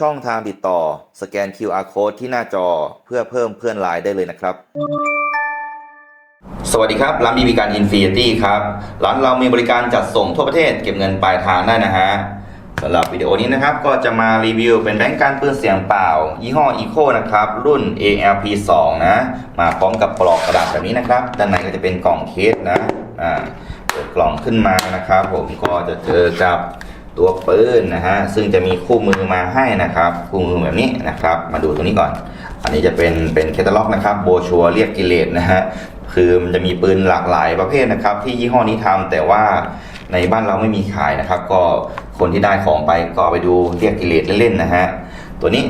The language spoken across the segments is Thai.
ช่องทางติดต่อ สแกน QR Code ที่หน้าจอเพื่อเพิ่มเพื่อนไลน์ได้เลยนะครับ สวัสดีครับ ร้านบีบีการอินฟินิตี้ครับ ร้านเรามีบริการจัดส่งทั่วประเทศเก็บเงินปลายทางได้นะฮะสำหรับวิดีโอนี้นะครับ ก็จะมารีวิวเป็นแบงก์การปืนเสียงเปล่า ยี่ห้อ Eco นะครับ รุ่น ALP 2นะ มาพร้อมกับปลอกกระดาษแบบนี้นะครับ ด้านในก็จะเป็นกล่องเคสนะ อ่าเปิดกล่องขึ้นมานะครับ ผมก็จะเจอกับ ตัวปืนนะฮะซึ่งจะมีคู่มือมาให้นะครับ คู่มือแบบนี้นะครับ มาดูตรงนี้ก่อน อันนี้จะเป็นเป็นแคตตาล็อกนะครับโบชัวเรียกกิเลสนะฮะคือมันจะมีปืนหลากหลายประเภทนะครับ ที่ยี่ห้อนี้ทำแต่ว่าในบ้านเราไม่มีขายนะครับ ก็คนที่ได้ของไปก็ไปดูเรียกกิเลสเล่นๆนะฮะตัวนี้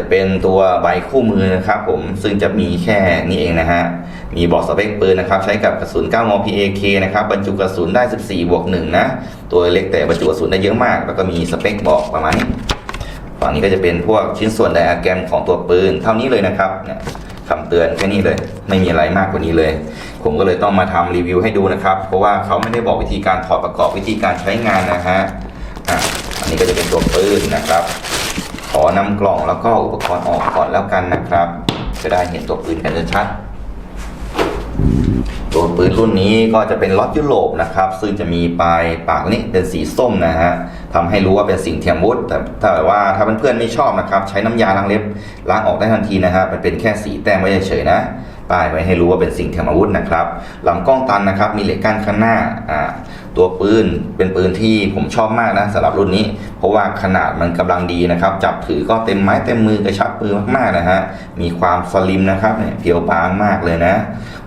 จะเป็นตัวใบคู่มือนะครับผมซึ่งจะมีแค่นี้เองนะฮะ มีบอกสเปคปืนนะครับ ใช้กับกระสุน 9 ม PAK นะครับ บรรจุกระสุนได้ 14 บวก 1 นะ ตัวเล็กแต่บรรจุกระสุนได้เยอะมาก แล้วก็มีสเปคบอกประมาณนี้ฝั่งนี้ก็จะเป็นพวกชิ้นส่วนไดอะแกรมของตัวปืนเท่านี้เลยนะครับเนี่ยคำเตือนแค่นี้เลย ไม่มีอะไรมากกว่านี้เลย ผมก็เลยต้องมาทำรีวิวให้ดูนะครับ เพราะว่าเขาไม่ได้บอกวิธีการถอดประกอบวิธีการใช้งานนะฮะอะอันนี้ก็จะเป็นตัวปืนนะครับ อนำกล่องแล้วก็อุปกรณ์ออกก่อนแล้วกันนะครับ จะได้เห็นตัวปืนกันชัดตัวปืนรุ่นนี้ก็จะเป็นล็อตยุโรปนะครับ ซึ่งจะมีปลายปากนี่เป็นสีส้มนะฮะทำให้รู้ว่าเป็นสิ่งเทียมวุฒแต่ถ้าแบบว่าถ้าเพื่อนๆไม่ชอบนะครับ ใช้น้ำยาล้างเล็บล้างออกได้ทันทีนะฮะมันเป็นแค่สีแต้มไว้เฉยๆนะป้ายไว้ให้รู้ว่าเป็นสิ่งเทียมอาวุธนะครับลำกล้องตันนะครับ มีเหล็กกั้นข้างหน้าอ่าตัวปืนเป็นปืนที่ผมชอบมากนะสำหรับรุ่นนี้ เพราะว่าขนาดมันกำลังดีนะครับ จับถือก็เต็มไม้เต็มมือกระชับมือมากๆนะฮะมีความสลิมนะครับเนี่ยเพียวบางมากเลยนะ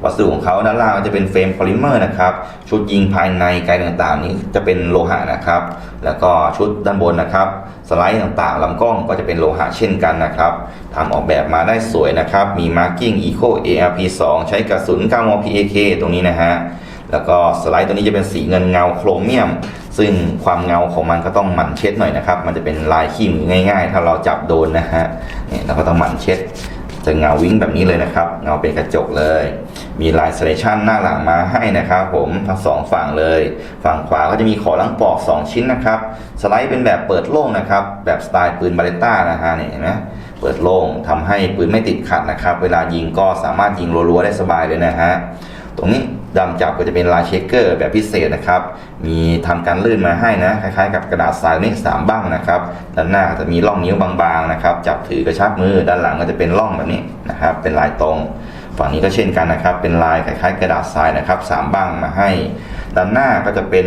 วัสดุของเขาด้านล่างจะเป็นเฟรมโพลิเมอร์นะครับชุดยิงภายในไกลต่างๆ นี้จะเป็นโลหะนะครับ แล้วก็ชุดด้านบนนะครับ สไลด์ต่างๆลำกล้องก็จะเป็นโลหะเช่นกันนะครับทำออกแบบมาได้สวยนะครับ มี Marking Eco ARP 2ใช้กระสุน9ม PAK ตรงนี้นะฮะ แล้วก็สไลด์ตัวนี้จะเป็นสีเงินเงาโครเมียม ซึ่งความเงาของมันก็ต้องหมั่นเช็ดหน่อยนะครับ มันจะเป็นลายขี้มือง่ายๆ ถ้าเราจับโดนนะฮะเนี่ยเราก็ต้องหมั่นเช็ด จะเงาวิ่งแบบนี้เลยนะครับ เงาเป็นกระจกเลย มีลายสเลชันหน้าหลังมาให้นะครับผมทั้งสองฝั่งเลย ฝั่งขวาก็จะมีขอลังปอก 2 ชิ้นนะครับ สไลด์เป็นแบบเปิดโล่งนะครับ แบบสไตล์ปืนบาเลต้านะฮะเนี่ยเห็นไหมเปิดโล่งทำให้ปืนไม่ติดขัดนะครับ เวลายิงก็สามารถยิงรัวๆได้สบายเลยนะฮะ ตรงนี้ ดำจับก็จะเป็นลายเชคเกอร์แบบพิเศษนะครับ มีทำการลื่นมาให้นะ คล้ายๆ กับกระดาษทรายนี่สามบ้างนะครับ ด้านหน้าจะมีร่องนิ้วบางๆนะครับ จับถือกระชับมือ ด้านหลังก็จะเป็นร่องแบบนี้นะครับ เป็นลายตรง ฝั่งนี้ก็เช่นกันนะครับ เป็นลายคล้ายๆ กระดาษทรายนะครับสามบ้างมาให้ ด้านหน้าก็จะเป็น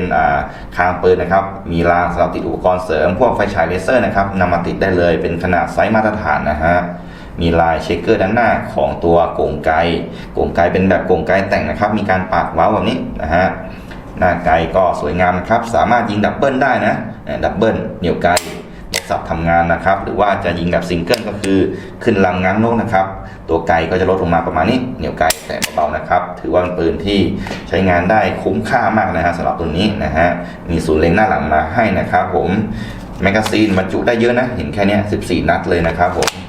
คางปืนนะครับ มีรางสำหรับติดอุปกรณ์เสริมพวกไฟฉายเลเซอร์นะครับนำมาติดได้เลย เป็นขนาดไซส์มาตรฐานนะฮะ มีลายเชคเกอร์ด้านหน้าของตัวโก่งไกโก่งไกเป็นแบบโก่งไกแต่งนะครับ มีการปาดว้าแบบนี้นะฮะหน้าไกก็สวยงามนะครับ สามารถยิงดับเบิลได้นะเนี่ยดับเบิลเหนี่ยวไกนกสับทำงานนะครับ หรือว่าจะยิงแบบซิงเกิลก็คือขึ้นลำง้างนกนะครับ ตัวไกก็จะลดลงมาประมาณนี้เหนี่ยวไกแต่เบาๆนะครับ ถือว่าเป็นปืนที่ใช้งานได้คุ้มค่ามากนะฮะสำหรับตัวนี้นะฮะมีศูนย์เล็งหน้าหลังมาให้นะครับ ผมแมกกาซีนบรรจุได้เยอะนะ เห็นแค่นี้14 นัดเลยนะครับผม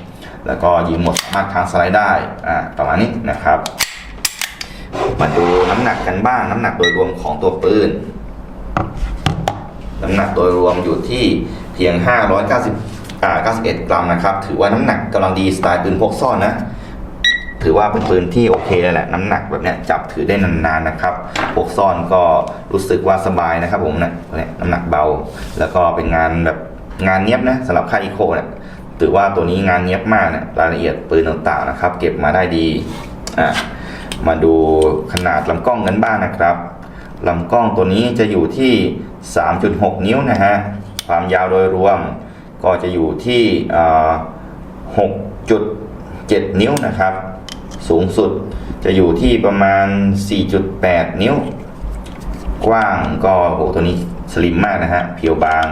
แล้วก็ยิงหมดสามารถทางสไลด์ได้อ่าประมาณนี้นะครับ มาดูน้ำหนักกันบ้าง น้ำหนักโดยรวมของตัวปืนน้ำหนักโดยรวมอยู่ที่เพียง 590อ่า91 กรัมนะครับ ถือว่าน้ำหนักกำลังดีสไตล์ปืนพกซ่อนนะ ถือว่าเป็นปืนที่โอเคเลยแหละ น้ำหนักแบบเนี้ยจับถือได้นานๆนะครับ พกซ่อนก็รู้สึกว่าสบายนะครับผมนะเนี่ยน้ำหนักเบา แล้วก็เป็นงานแบบงานเนี้ยบนะสำหรับค่ายอีโคเนี่ย ถือว่าตัวนี้งานเนี้ยบมากนะรายละเอียดปืนต่างๆนะครับ เก็บมาได้ดีอะมาดูขนาดลำกล้องกันบ้างนะครับลำกล้องตัวนี้จะอยู่ที่ 3.6 นิ้วนะฮะความยาวโดยรวมก็จะอยู่ที่ 6.7 นิ้วนะครับ สูงสุดจะอยู่ที่ประมาณ 4.8 นิ้ว กว้างก็โอ้ตัวนี้สลิมมากนะฮะเพียวบาง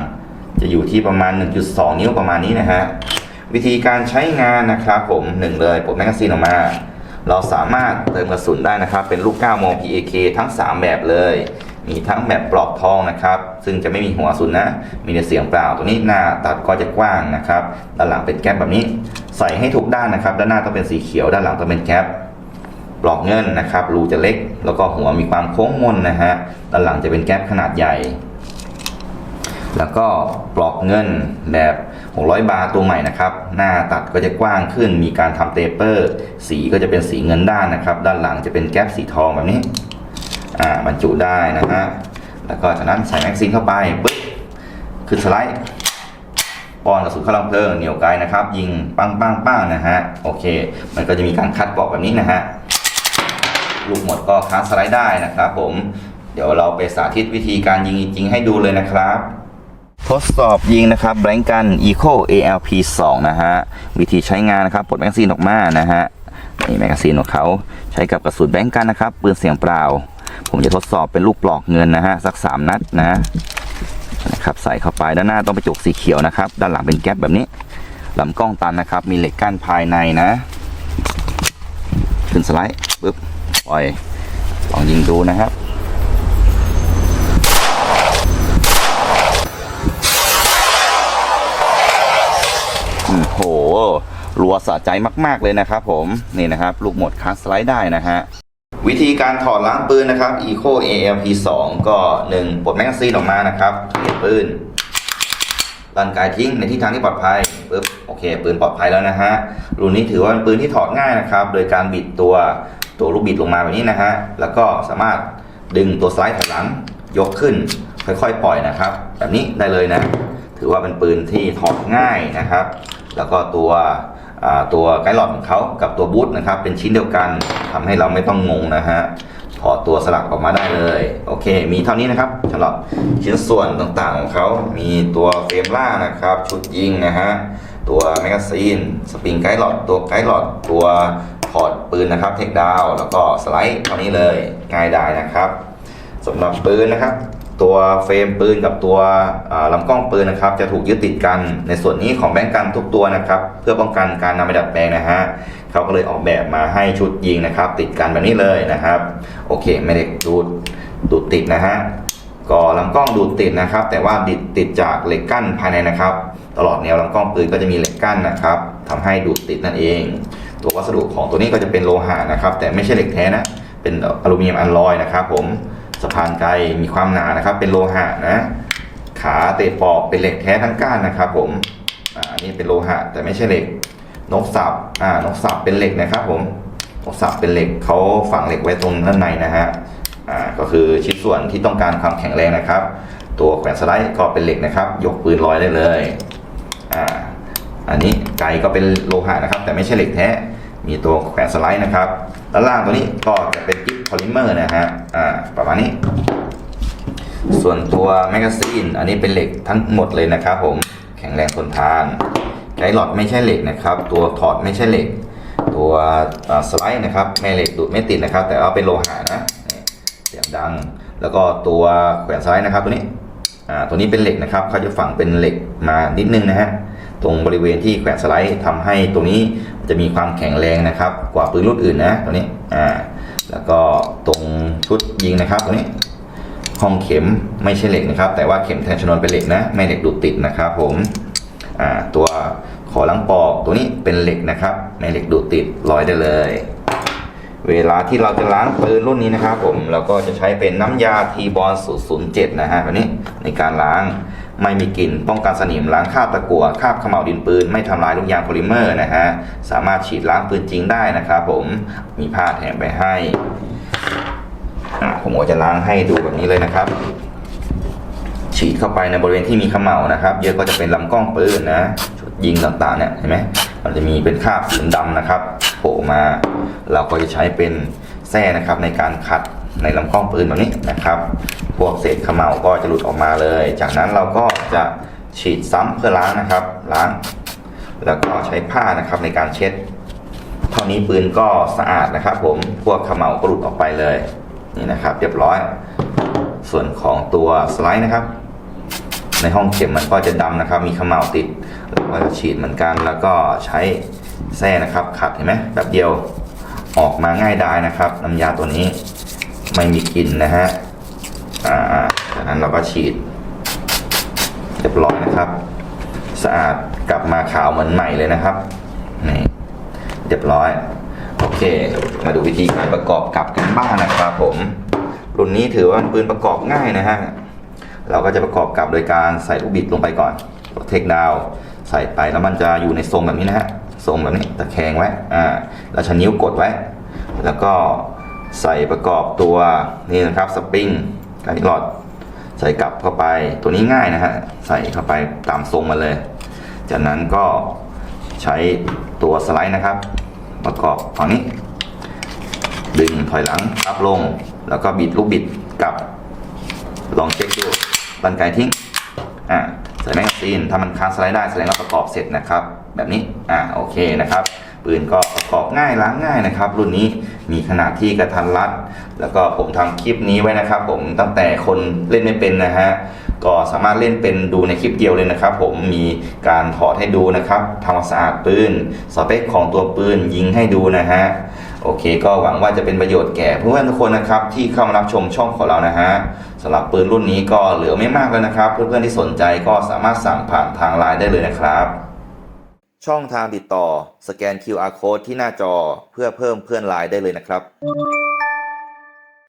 จะอยู่ที่ประมาณ 1.2 นิ้วประมาณนี้นะฮะ วิธีการใช้งานนะครับผมหนึ่งเลยปลดแมกกาซีนออกมา เราสามารถเติมกระสุนได้นะครับ เป็นลูก9ม PAK ทั้ง 3 แบบเลย มีทั้งแบบปลอกทองนะครับ ซึ่งจะไม่มีหัวสุนนะ มีแต่เสียงเปล่าตัวนี้หน้าตัดก็จะกว้างนะครับ ด้านหลังเป็นแก๊ปแบบนี้ ใส่ให้ถูกด้านนะครับ ด้านหน้าต้องเป็นสีเขียว ด้านหลังต้องเป็นแก๊ปปลอกเงินนะครับ รูจะเล็ก แล้วก็หัวมีความโค้งมนนะฮะ ด้านหลังจะเป็นแก๊ปขนาดใหญ่ แล้วก็ปลอกเงินแบบ 600 บาทตัวใหม่นะครับ หน้าตัดก็จะกว้างขึ้น มีการทำเตเปอร์ สีก็จะเป็นสีเงินด้านนะครับ ด้านหลังจะเป็นแก๊ปสีทองแบบนี้ อ่าบรรจุได้นะฮะ แล้วก็จากนั้นใส่แม็กซีนเข้าไปปึ๊บ ขึ้นสไลด์ป้อนกระสุนเข้าลำเพลิงเหนียวไกลนะครับ ยิงปังปังปังนะฮะ โอเค มันก็จะมีการคัดปลอกแบบนี้นะฮะ ลูกหมดก็คัสสไลด์ได้นะครับผม เดี๋ยวเราไปสาธิตวิธีการยิงจริงให้ดูเลยนะครับ ทดสอบยิงนะครับแบงกัน Eco ALP 2 นะฮะ วิธีใช้งานนะครับปลดแมกกาซีนออกมานะฮะนี่แมกกาซีนของเขาใช้กับกระสุนแบงกันนะครับปืนเสียงเปล่า ผมจะทดสอบเป็นลูกปลอกเงินนะฮะ สัก 3 นัดนะนะครับใส่เข้าไปด้านหน้าต้องไปจุกสีเขียวนะครับ ด้านหลังเป็นแก๊ปแบบนี้ลำกล้องตันนะครับ มีเหล็กกั้นภายในนะ ขึ้นสไลด์ปึ๊บปล่อยลองยิงดูนะครับ โอ้โห รัวสะใจมากๆเลยนะครับผมนี่นะครับลูกหมดคัสสไลด์ได้นะฮะวิธีการถอดล้างปืนนะครับ Eco ALP 2 ก็ 1 ปลดแมกกาซีนออกมานะครับเก็บปืนลันกายทิ้งในทิศทางที่ปลอดภัยปึ๊บโอเค ปืนปลอดภัยแล้วนะฮะรุ่นนี้ถือว่าเป็นปืนที่ถอดง่ายนะครับ โดยการบิดตัวตัวลูกบิดลงมาแบบนี้นะฮะแล้วก็สามารถดึงตัวสไลด์ถอยหลังยกขึ้น ค่อยๆ ปล่อยนะครับ แบบนี้ได้เลยนะ ถือว่าเป็นปืนที่ถอดง่ายนะครับ แล้วก็ตัวตัวไกด์หลอดของเขากับตัวบูทนะครับเป็นชิ้นเดียวกันทำให้เราไม่ต้องงงนะฮะถอดตัวสลักออกมาได้เลยโอเค มีเท่านี้นะครับสำหรับชิ้นส่วนต่างๆของเขา มีตัวเฟรมล่านะครับ ชุดยิงนะฮะตัวแมกกาซีนสปริงไกด์หลอดตัวไกด์หลอดตัวถอดปืนนะครับเทคดาวแล้วก็สไลด์เท่านี้เลยง่ายดายนะครับสำหรับปืนนะครับ ตัวเฟรมปืนกับตัวอ่าลำกล้องปืนนะครับ จะถูกยึดติดกันในส่วนนี้ของแบงก์กันทุกตัวนะครับ เพื่อป้องกันการนำไปดัดแปลงนะฮะเขาก็เลยออกแบบมาให้ชุดยิงนะครับ ติดกันแบบนี้เลยนะครับ โอเค ไม่ได้ดูดดูดติดนะฮะก็ลำกล้องดูดติดนะครับ แต่ว่าดิดติดจากเหล็กกั้นภายในนะครับ ตลอดแนวลำกล้องปืนก็จะมีเหล็กกั้นนะครับทำให้ดูดติดนั่นเอง ตัววัสดุของตัวนี้ก็จะเป็นโลหะนะครับ แต่ไม่ใช่เหล็กแท้นะเป็นอลูมิเนียมอัลลอยนะครับ ผม สะพานไกลมีความหนานะครับ เป็นโลหะนะ ขาเตะปอกเป็นเหล็กแท้ทั้งก้านนะครับ ผมอ่าอันนี้เป็นโลหะ แต่ไม่ใช่เหล็ก นกสับอ่านกสับเป็นเหล็กนะครับ ผมนกสับเป็นเหล็กเขาฝังเหล็กไว้ตรงด้านในนะฮะอ่าก็คือชิ้นส่วนที่ต้องการความแข็งแรงนะครับ ตัวแขวนสไลด์ก็เป็นเหล็กนะครับ ยกปืนลอยได้เลยอ่าอันนี้ไกก็เป็นโลหะนะครับ แต่ไม่ใช่เหล็กแท้มีตัวแขวนสไลด์นะครับด้านล่างตัวนี้ก็จะเป็นกิ๊ อลิเมอร์นะฮะอ่าประมาณนี้ ส่วนตัวแมกกาซีนอันนี้เป็นเหล็กทั้งหมดเลยนะครับผมแข็งแรงทนทานไกด์หลอดไม่ใช่เหล็กนะครับ ตัวถอดไม่ใช่เหล็ก ตัวสไลด์นะครับแม่เหล็กดูดไม่ติดนะครับ แต่เอาเป็นโลหะนะเสียงดัง แล้วก็ตัวแขวนสไลด์นะครับตัวนี้อ่าตัวนี้เป็นเหล็กนะครับเขาจะฝังเป็นเหล็กมานิดนึงนะฮะตรงบริเวณที่แขวนสไลด์ทำให้ตรงนี้จะมีความแข็งแรงนะครับ กว่าปืนรุ่นอื่นนะตัวนี้อ่าแล้วก็ ชุดยิงนะครับตัวนี้ห้องเข็มไม่ใช่เหล็กนะครับ แต่ว่าเข็มแทนชนวนเป็นเหล็กนะไม่เหล็กดูดติดนะครับ ผมตัวขอลังปอกตัวนี้เป็นเหล็กนะครับ ไม่เหล็กดูดติดลอยได้เลย เวลาที่เราจะล้างปืนรุ่นนี้นะครับผมเราก็จะใช้เป็นน้ำยาทีบอล007นะฮะแบบนี้ในการล้างไม่มีกลิ่นป้องกันสนิมล้างคราบตะกั่วคราบเขม่าวดินปืน ไม่ทำลายลูกยางโพลิเมอร์นะฮะสามารถฉีดล้างปืนจริงได้นะครับผมมีผ้าแถมไปให้ อ่าผมก็จะล้างให้ดูแบบนี้เลยนะครับ ฉีดเข้าไปในบริเวณที่มีเขม่านะครับ เยอะก็จะเป็นลำกล้องปืนนะชุดยิงต่างๆเนี่ยเห็นไหมมันจะมีเป็นคราบสีดำนะครับโผล่มา เราก็จะใช้เป็นแส้นะครับในการขัดในลำกล้องปืนแบบนี้นะครับ พวกเศษขม่าก็จะหลุดออกมาเลย จากนั้นเราก็จะฉีดซ้ำเพื่อล้างนะครับ ล้าง แล้วก็ใช้ผ้านะครับในการเช็ด เท่านี้ปืนก็สะอาดนะครับ ผมพวกขม่าก็หลุดออกไปเลย นี่นะครับ เรียบร้อย ส่วนของตัวสไลด์นะครับ ในห้องเข็มมันก็จะดำนะครับ มีเขม่าติดแล้วก็จะฉีดเหมือนกัน แล้วก็ใช้แส้นะครับขัดเห็นไหมแบบเดียวออกมาง่ายดายนะครับน้ำยาตัวนี้ไม่มีกลิ่นนะฮะจากนั้นเราก็ฉีด เรียบร้อยนะครับ สะอาดกลับมาขาวเหมือนใหม่เลยนะครับนี่เรียบร้อย โอเค มาดูวิธีการประกอบกลับกันบ้างนะครับผมรุ่นนี้ถือว่าเป็นปืนประกอบง่ายนะฮะเราก็จะประกอบกลับโดยการใส่ลูกบิดลงไปก่อนเทคดาวใส่ไปแล้วมันจะอยู่ในทรงแบบนี้นะฮะทรงแบบนี้ตะแคงไว้อ่าแล้วใช้นิ้วกดไว้ แล้วก็ใส่ประกอบตัวนี่นะครับสปริงไกด์หลอดใส่กลับเข้าไปตัวนี้ง่ายนะฮะใส่เข้าไปตามทรงมาเลย จากนั้นก็ใช้ตัวสไลด์นะครับ ประกอบฝั่งนี้ ดึงถอยหลังอัพลง แล้วก็บิดลูกบิดกลับ ลองเช็คดูบันไกทิ้งอ่าใส่แมกกาซีนถ้ามันค้างสไลด์ได้แสดงว่าประกอบเสร็จนะครับ แบบนี้อ่าโอเคนะครับปืนก็ประกอบง่ายล้างง่ายนะครับ รุ่นนี้มีขนาดที่กระทันรัด แล้วก็ผมทำคลิปนี้ไว้นะครับ ผมตั้งแต่คนเล่นไม่เป็นนะฮะ ก็สามารถเล่นเป็นดูในคลิปเดียวเลยนะครับ ผมมีการถอดให้ดูนะครับทำความสะอาดปืนสเปคของตัวปืนยิงให้ดูนะฮะโอเค ก็หวังว่าจะเป็นประโยชน์แก่เพื่อนๆทุกคนนะครับ ที่เข้ามารับชมช่องของเรานะฮะสำหรับปืนรุ่นนี้ก็เหลือไม่มากแล้วนะครับ เพื่อนๆที่สนใจก็สามารถสั่งผ่านทางไลน์ได้เลยนะครับ ช่องทางติดต่อสแกน QR code ที่หน้าจอเพื่อเพิ่มเพื่อนไลน์ได้เลยนะครับ